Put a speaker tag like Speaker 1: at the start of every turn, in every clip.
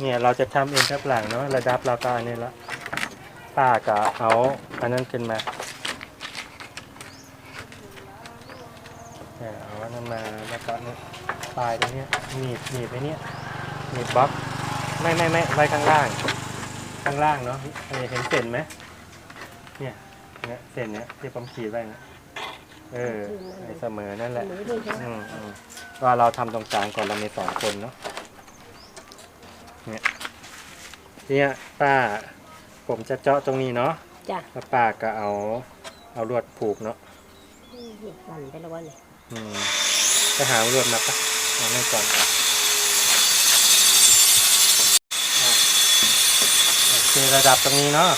Speaker 1: เนี่ยเราจะทำเองครับหลังเนาะระดับเราก็อันนี้ละป้าก็เอาอันนั้นขึ้นมาเนี่ยเอาอันนั้นมาแล้วก็เนี่ยปลายตรงเนี้ยหนีบหนีบไปเนี้ยหนีบบล็อกไม่ไม่ไม่ไว้ข้างล่าง ข้างล่างเนาะเออเห็นเส้นไหมเนี่ยเนี่ยเส้นเนี้ยที่ผมขีดไว้นะเออให้เสมอนั่นแหละ
Speaker 2: หนูด้วยใช่ไหม
Speaker 1: อืมอืมว่าเราทำตรงกลางก่อนเรามีสองคนเนาะเนี่ย เนี่ยป้า ผมจะเจาะตรงนี้เนาะ
Speaker 2: จ้ะ
Speaker 1: แล้วป้าก็เอา เอาลวดผูกเนาะ
Speaker 2: สั่นไปแล้ววะเนี่ย
Speaker 1: อืมไปหาลวดมาปะเอาไม่ก่อนอะโอเคระดับตรงนี้เนาะ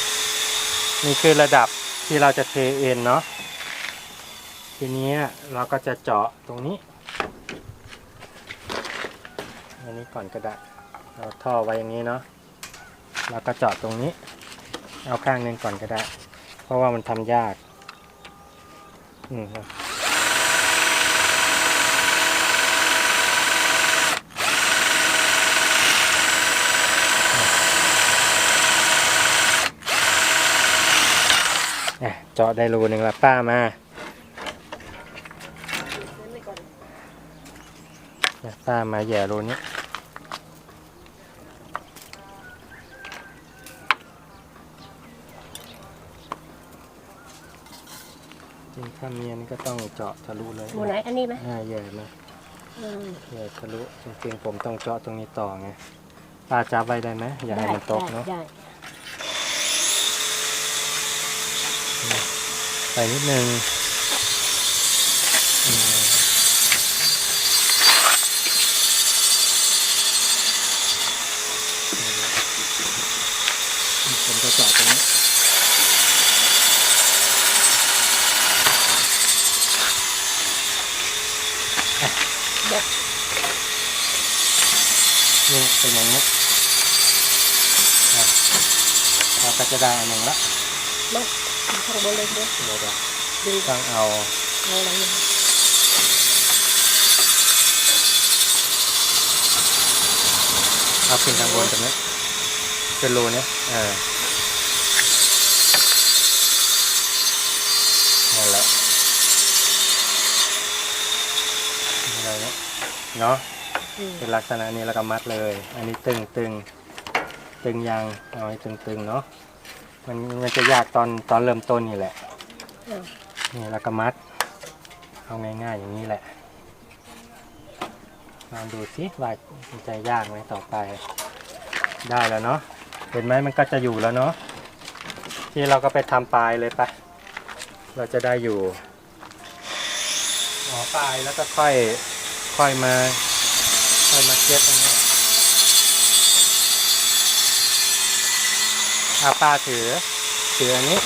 Speaker 1: นี่คือระดับที่เราจะเทเอ็นเนาะทีนี้เราก็จะเจาะตรงนี้ อันนี้ก่อนก็ได้เราท่อไว้อย่างนี้เนาะ แล้วก็เจาะตรงนี้ เอาข้างหนึ่งก่อนก็ได้ เพราะว่ามันทำยากอืมครับอะเจาะได้รูหนึ่งละป้ามาป้ามาแย่รูนี้ จริง ถ้าเมียนก็ต้องเจาะทะลุเลย
Speaker 2: หมูไหนอันนี้ไหม
Speaker 1: อ่าแย่มา
Speaker 2: อืม
Speaker 1: แย่ทะลุจริงๆผมต้องเจาะตรงนี้ต่อไงป้าจับไว้ได้ไหมอย่าให้มันตกเนาะ
Speaker 2: ได้
Speaker 1: ใส่นิดนึงอืมผมจะเจาะตรงนี้
Speaker 2: เดี๋ยว
Speaker 1: นี่ เป็นอย่างนี้อะเราก็จะได้อันหนึ่งละ
Speaker 2: มาข้างบนเลยเดี๋ยว
Speaker 1: เดี๋ยวเดี๋ยว
Speaker 2: ดึง
Speaker 1: ต้องเอา
Speaker 2: เอาอะไรอย่าง
Speaker 1: เอาขึ้นทางบนตรงนี้เป็นรูเนี้ยเออนั่นแหละอะไรเนี้ยเนาะ
Speaker 2: อืม
Speaker 1: เป็นลักษณะนี้แล้วก็มัดเลย อันนี้ตึงตึงตึงยางเอาให้ตึงตึงเนาะมันมันจะยากตอนตอนเริ่มต้นนี่แหละ
Speaker 2: เอา
Speaker 1: นี่แล้วก็มัด เอาง่ายๆอย่างนี้แหละลองดูสิว่ามันจะยากไหมต่อไป ได้แล้วเนาะเห็นไหมมันก็จะอยู่แล้วเนาะที่เราก็ไปทำปลายเลยปะเราจะได้อยู่อ๋อปลายแล้วก็ค่อยค่อยมา ค่อยมาเก็บตรงนี้อาป้าถือ ถืออันนี้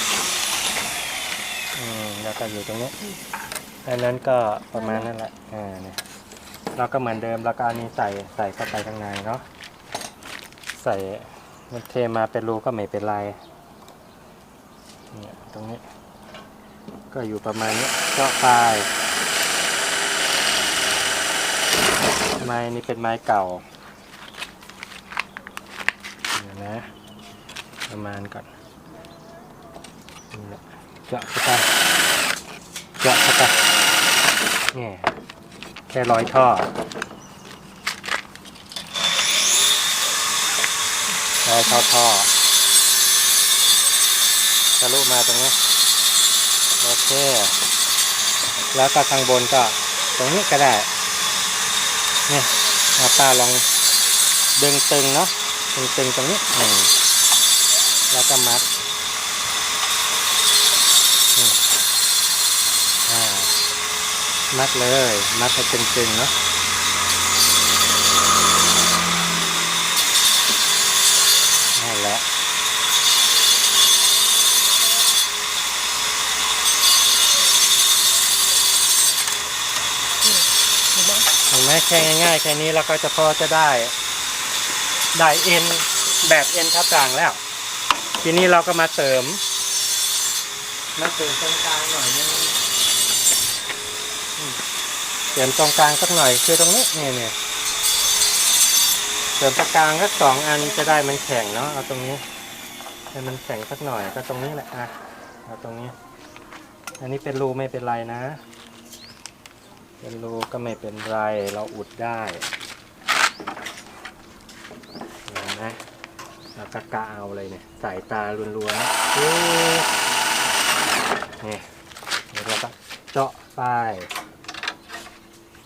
Speaker 1: อืมแล้วก็อยู่ตรงนี้อันนั้นก็ประมาณนั้นแหละอ่าเนี่ยเราก็เหมือนเดิมแล้วก็อันนี้ใส่ใส่เข้าไปข้างในเนาะใส่มันเทมาเป็นรูก็ไม่เป็นไรเนี่ยตรงนี้ ก็อยู่ประมาณนี้เจาะปลาย ไม้นี่เป็นไม้เก่าเดี๋ยวนะ ประมาณก่อนเจาะเข้าไปเจาะเข้าไปเนี่ยแค่ร้อยท่อร้อยท่อท่อทะลุมาตรงนี้โอเค แล้วก็ข้างบนก็ตรงนี้ก็ได้ นี่ยเอาป้าลองดึงตึงเนาะดึงตึงตรงนี้แล้วก็มัดมัดเลย มัดให้ตึงๆเนาะนั่นแหละ
Speaker 2: เห็นไหม
Speaker 1: เห็นไหม แค่ง่ายๆแค่นี้เราก็จะพอจะได้ ได้เอ็นแบบเอ็นทับกลางแล้ว ทีนี้เราก็มาเสริม มาเสริมตรงกลางหน่อยนึงเสริมตรงกลางสักหน่อยคือตรงนี้นี่เนี่ยเสริมตะกลางก็สองอันจะได้มันแข็งเนาะเอาตรงนี้ให้มันแข็งสักหน่อยก็ตรงนี้แหละอะเอาตรงนี้ อันนี้เป็นรูไม่เป็นไรนะ เป็นรูก็ไม่เป็นไร เราอุดได้เห็นไหมเรากะกะเอาเลยเนี่ยสายตาล้วนๆนี่เดี๋ยวเราก็เจาะไป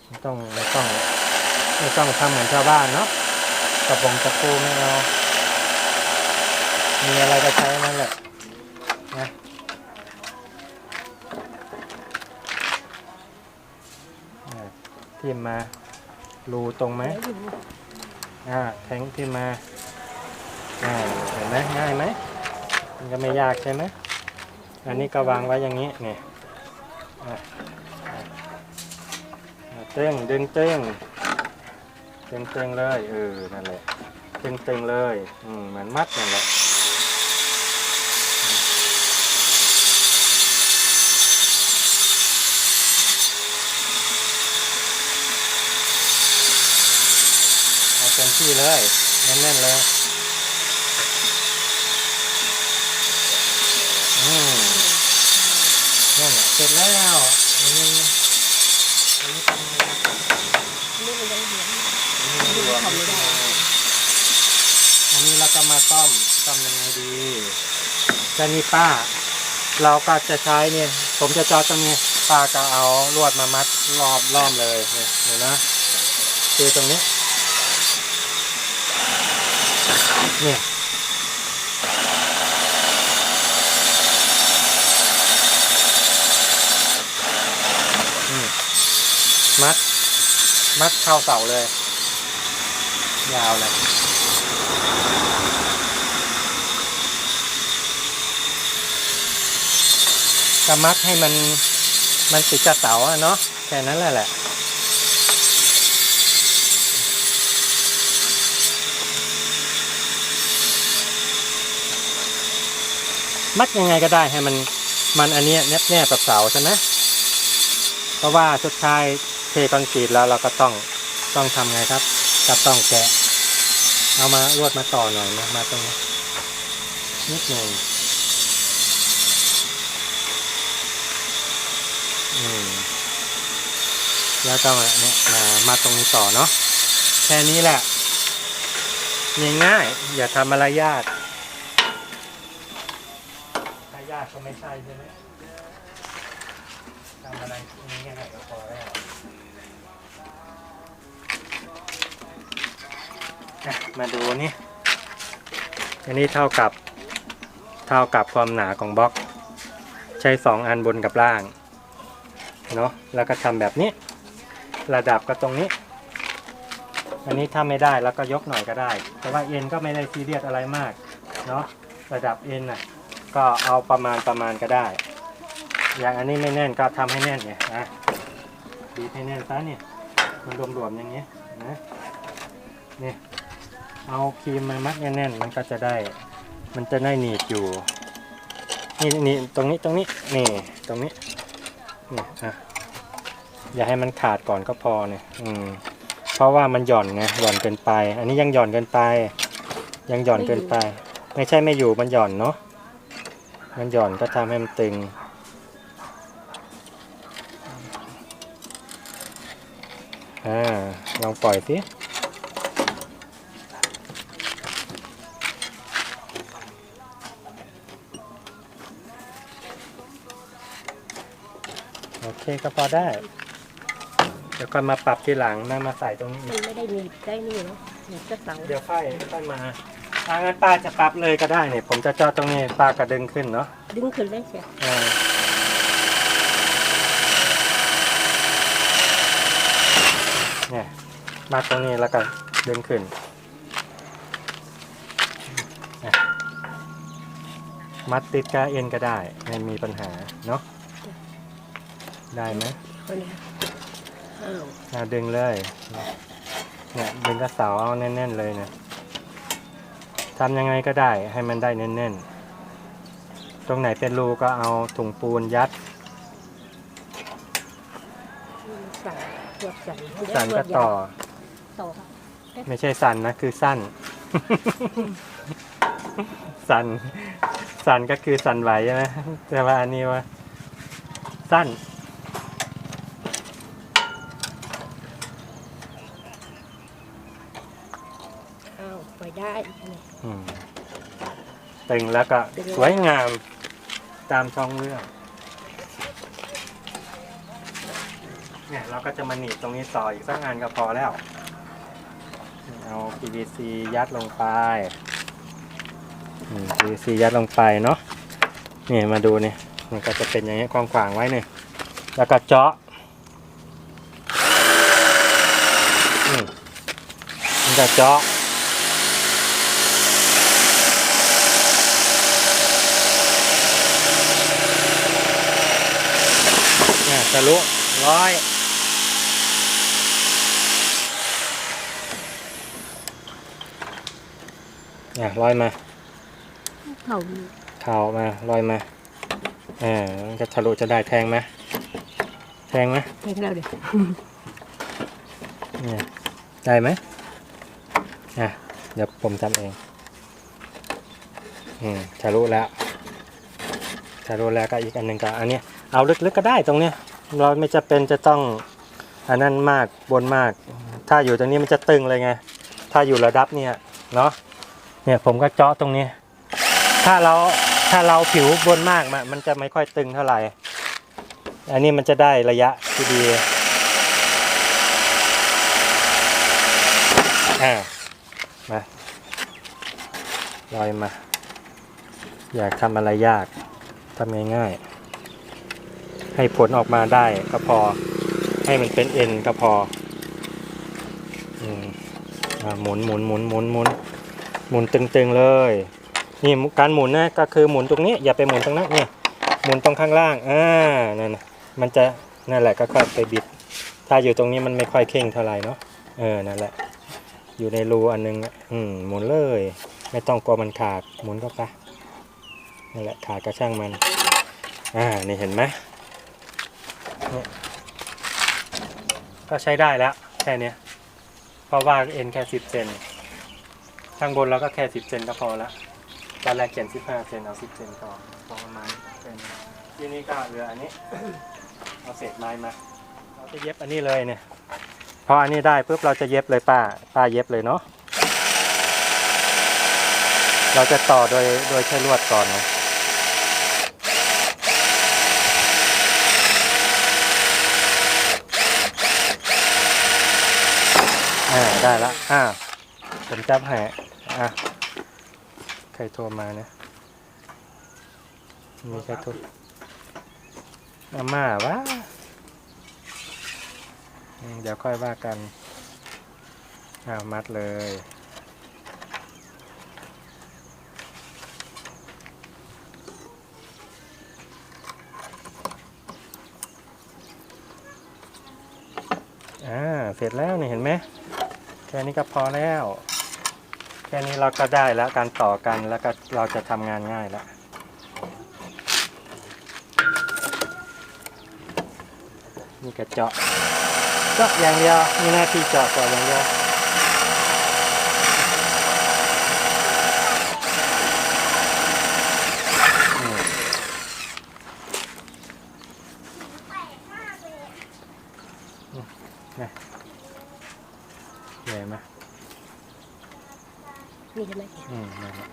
Speaker 1: ไม่ต้องไม่ต้องไม่ต้องทำเหมือนชาวบ้านเนาะกระปงกระปูไม่เอามีอะไรก็ใช้นั่นแหละ ทิมมารูตรงไหม
Speaker 2: อ่า
Speaker 1: แทงที่มาอ่าเห็นไหมง่ายไหมมันก็ไม่ยากใช่ไหมอันนี้ก็วางไว้อย่างนี้เนี่ยตึงดึงตึงตึงตึงเลยเออนั่นแหละตึงตึงเลยอืมเหมือนมัดนั่นแหละ เต็มที่เลยแน่นๆเลยอืมนั่นแหละเสร็จแล้วอันนี้อันนี้เป็น
Speaker 2: นี่มันยังเหลือง
Speaker 1: อันนี้รวม
Speaker 2: ทำได้
Speaker 1: อันนี้เราก็มาซ่อมซ่อมยังไงดีจะนี่ป้า เราก็จะใช้เนี่ย ผมจะจอดตรงนี้ป้าก็เอาลวดมามัดรอบล้อมเลยเนี่ยเห็นนะคือตรงนี้ เนี่ยมัด มัดเข้าเสาเลย ยาวเลยก็มัดให้มันมันติดกับเสาอะเนาะแค่นั้นแหละแหละ มัดยังไงก็ได้ให้มันมันอันนี้แนบแนบกับเสาใช่ไหมเพราะว่าสุดท้ายเทคอนกรีตแล้วเราก็ต้องต้องทำไงครับก็ต้องแกะ เอามาลวดมาต่อหน่อยนะมาตรงนี้นิดหนึ่งอืมแล้วก็มาเนี่ยมามาตรงนี้ต่อเนาะแค่นี้แหละง่ายๆอย่าทำอะไรยากถ้ายา ก็ไม่ใช่ใช่ไหมทำอะไรง่ายๆก็พอแล้วอะมาดูนี่ อันนี้เท่ากับเท่ากับความหนาของบล็อก ใช้สองอันบนกับล่าง เนาะแล้วก็ทำแบบนี้ ระดับก็ตรงนี้ อันนี้ถ้าไม่ได้แล้วก็ยกหน่อยก็ได้ แต่ว่าเอ็นก็ไม่ได้ซีเรียสอะไรมาก เนาะระดับเอ็นน่ะ ก็เอาประมาณประมาณก็ได้ อย่างอันนี้ไม่แน่นก็ทำให้แน่นเนี่ยนะบีบให้แน่นซะเนี่ย มันรวมๆอย่างเงี้ยนะเนี่ยเอาครีมมามัดแน่นๆมันก็จะได้ มันจะได้หนีบอยู่นี่นี่ตรงนี้ตรงนี้นี่ตรงนี้นี่อะอย่าให้มันขาดก่อนก็พอเนี่ยอืมเพราะว่ามันหย่อนไงหย่อนเกินไป อันนี้ยังหย่อนเกินไป ยังหย่อนเกินไป ไม่ใช่ไม่อยู่มันหย่อนเนาะ มันหย่อนก็ทำให้มันตึง อ่า ลองปล่อยสิโอเคก็พอได้ เดี๋ยวก็มาปรับทีหลังนะมาใส่ตรงนี้
Speaker 2: มันไม่ได้หนีบได้นี่เนาะหนีบก็เสา
Speaker 1: เดี๋ยวค่อยค่อยมา ถ้างั้นป้าจะปรับเลยก็ได้เนี่ยผมจะเจาะตรงนี้ป้าก็ดึงขึ้นเนาะ
Speaker 2: ดึงขึ้นเลยเชียว
Speaker 1: อ่าเนี่ยมาตรงนี้แล้วก็ดึงขึ้นอะมัดติดกับเอ็นก็ได้ไม่มีปัญหาเนาะได้ไหม
Speaker 2: คนนี้อ้าว
Speaker 1: อะดึงเลยเนี่ยดึงกระเสาเอาแน่นๆเลยเนี่ย ทำยังไงก็ได้ให้มันได้แน่นๆ ตรงไหนเป็นรูก็เอาถุงปูนยัด
Speaker 2: สั่นตรวจสั่น
Speaker 1: สันก็ต่อ
Speaker 2: ต่อครับ
Speaker 1: ไม่ใช่สันนะ คือสั้น สันสันก็คือสันไหวใช่ไหมแต่ว่าอันนี้ว่า สั้น
Speaker 2: อ้าวปล่อยได้นี่
Speaker 1: อืมตึงแล้วก็
Speaker 2: ตึง
Speaker 1: สวยงามตามช่องเรื่องเนี่ยเราก็จะมาหนีบตรงนี้ต่ออีกสักงานก็พอแล้ว เอา PVC ยัดลงไปอืม PVC ยัดลงไปเนาะนี่มาดูเนี่ยมันก็จะเป็นอย่างนี้ยขวางๆไว้เนี่ยแล้วก็เจาะอืมมันจะเจาะ เนี่ย ทะลุร้อยเนี่ยร้อยมา
Speaker 2: เขา
Speaker 1: เข่ามาร้อยมาเออมันจะทะลุจะได้แทงไหมแทงไหม
Speaker 2: ให้เราเดี๋ยว
Speaker 1: เนี่ยได้ไหมอะเดี๋ยวผมทำเองอืมทะลุแล้วทะลุแล้วก็อีกอันหนึ่งก็อันเนี้ยเอาลึกๆก็ได้ตรงเนี้ย เราไม่จะเป็นจะต้องอันนั้นมากบนมาก ถ้าอยู่ตรงนี้มันจะตึงเลยไง ถ้าอยู่ระดับเนี่ยเนาะเนี่ยผมก็เจาะตรงนี้ ถ้าเราถ้าเราผิวบนมากมันจะไม่ค่อยตึงเท่าไหร่ อันนี้มันจะได้ระยะที่ดีอ่ามาลอยมา อยากทำอะไรยากทำง่ายๆ ให้ผลออกมาได้ก็พอ ให้มันเป็นเอ็นก็พอหมุนหมุนหมุนหมุนหมุนหมุนตึงๆเลยนี่การหมุนนะก็คือหมุนตรงนี้ อย่าไปหมุนตรงนั้นเนี่ยหมุนตรงข้างล่างอ่านั่นน่ะมันจะนั่นแหละก็ค่อยไปบิด ถ้าอยู่ตรงนี้มันไม่ค่อยเข่งเท่าไหร่เนาะเออนั่นแหละ อยู่ในรูอันนึงอืมหมุนเลย ไม่ต้องกลัวมันขาดหมุนเข้าไปนั่นแหละขาดก็ช่างมัน อ่านี่เห็นไหม ก็ใช้ได้แล้วแค่เนี้ยเพราะว่าเอ็นแค่สิบเซนข้างบนเราก็แค่สิบเซนก็พอละตอนแรกเขียนสิบห้าเซนเอาสิบเซนก็พอประมาณเป็นที่นี่ก็เหลืออันนี้เอาเศษไม้มาเราจะเย็บอันนี้เลยเนี่ยพออันนี้ได้ปุ๊บเราจะเย็บเลยป้าป้าเย็บเลยเนาะเราจะต่อโดยโดยใช้ลวดก่อนนะ ได้ละอ่าผมจับให้อะใครโทรมาเนี่ยมีใครโทรอาม่าวะเดี๋ยวค่อยว่ากันอ่ามัดเลยอ่าเสร็จแล้วนี่เห็นไหม ค่นี้ก็พอแล้ว แค่นี้เราก็ได้แล้วการต่อกันแล้วก็เราจะทำงานง่ายแล้วนี่ก็เจาะเจาะอย่างเดียวมีหน้าที่เจาะเจาะอย่างเดียวอืม อืมเนี่ยใหญ่ไหม
Speaker 2: นี่ใช่ไหม
Speaker 1: อืมนั่นแหละ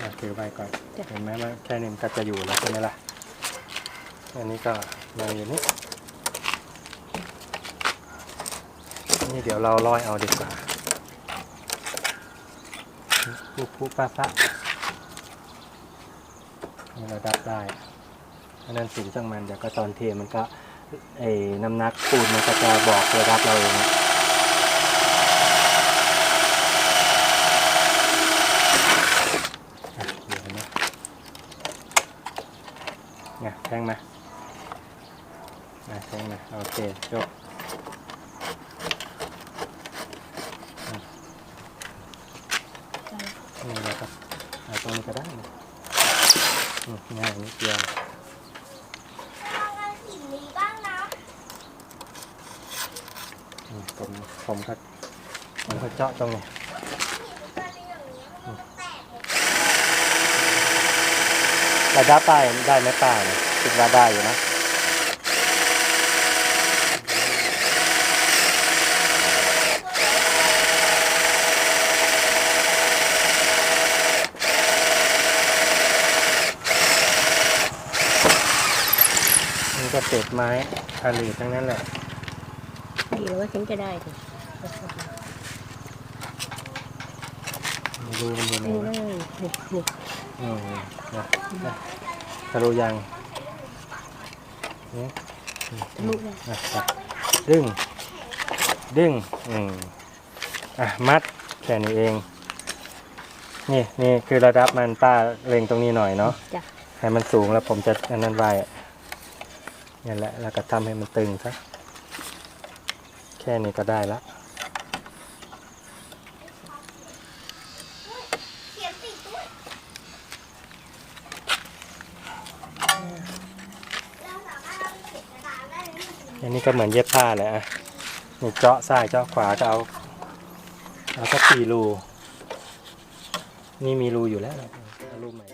Speaker 1: อะถือไว้ก่อน
Speaker 2: จ้ะ
Speaker 1: เห็นไหมว่าแค่นี้มันก็จะอยู่แล้วใช่ไหมล่ะ อันนี้ก็มาอยู่นี่ นี่เดี๋ยวเราลอยเอาดีกว่าปุ๊บปุ๊บปะปะนี่เราดับได้อันนั้นสิ่งจังมันเดี๋ยวก็ตอนเทมันก็ไอ้น้ำหนักปูนมันก็จะบอกระดับเราเองนะอะเดี๋ยวนะ เนี่ยแทงมาอะแทงมาโอเคจบนี่นะครับเอาตรงนี้ก็ได้นะอืมง่ายนิดเดียว
Speaker 3: ทำงานสิ่งนี้บ้างนะ
Speaker 1: อืมผมผมก็มันก็เจาะตรงนี้
Speaker 3: มันเป็นอย่างนี้มันแตกเลย
Speaker 1: ระดับป้ายได้ไหมป้าเนี่ย คิดว่าได้อยู่นะมันก็เศษไม้ผลิตทั้งนั้นแหละ
Speaker 2: ดีแล้วว่าฉันจะได้ดิ
Speaker 1: ดูมันอยู่ไหน
Speaker 2: นี่
Speaker 1: วะ
Speaker 2: เลยนี่นี่
Speaker 1: อืมนะนะทะลุยังนี่
Speaker 2: ทะลุ เลย
Speaker 1: อะอะดึง ดึง อืมอะ มัดแค่นี้เอง นี่นี่คือระดับมันป้าเล็งตรงนี้หน่อยเนาะ
Speaker 2: จ้ะ
Speaker 1: ให้มันสูงแล้วผมจะอันนั้นไว้นี่แหละ แล้วก็ทำให้มันตึงซะแค่นี้ก็ได้ละ
Speaker 3: เขียนติดด้วยเราสามารถเอาไปเขียนกระดาษได้เลย
Speaker 1: อันนี้ก็เหมือนเย็บผ้าเลยอะนี่เจาะซ้ายเจาะขวาก็เอาเอาสักสี่รู นี่มีรูอยู่แล้วรูใหม่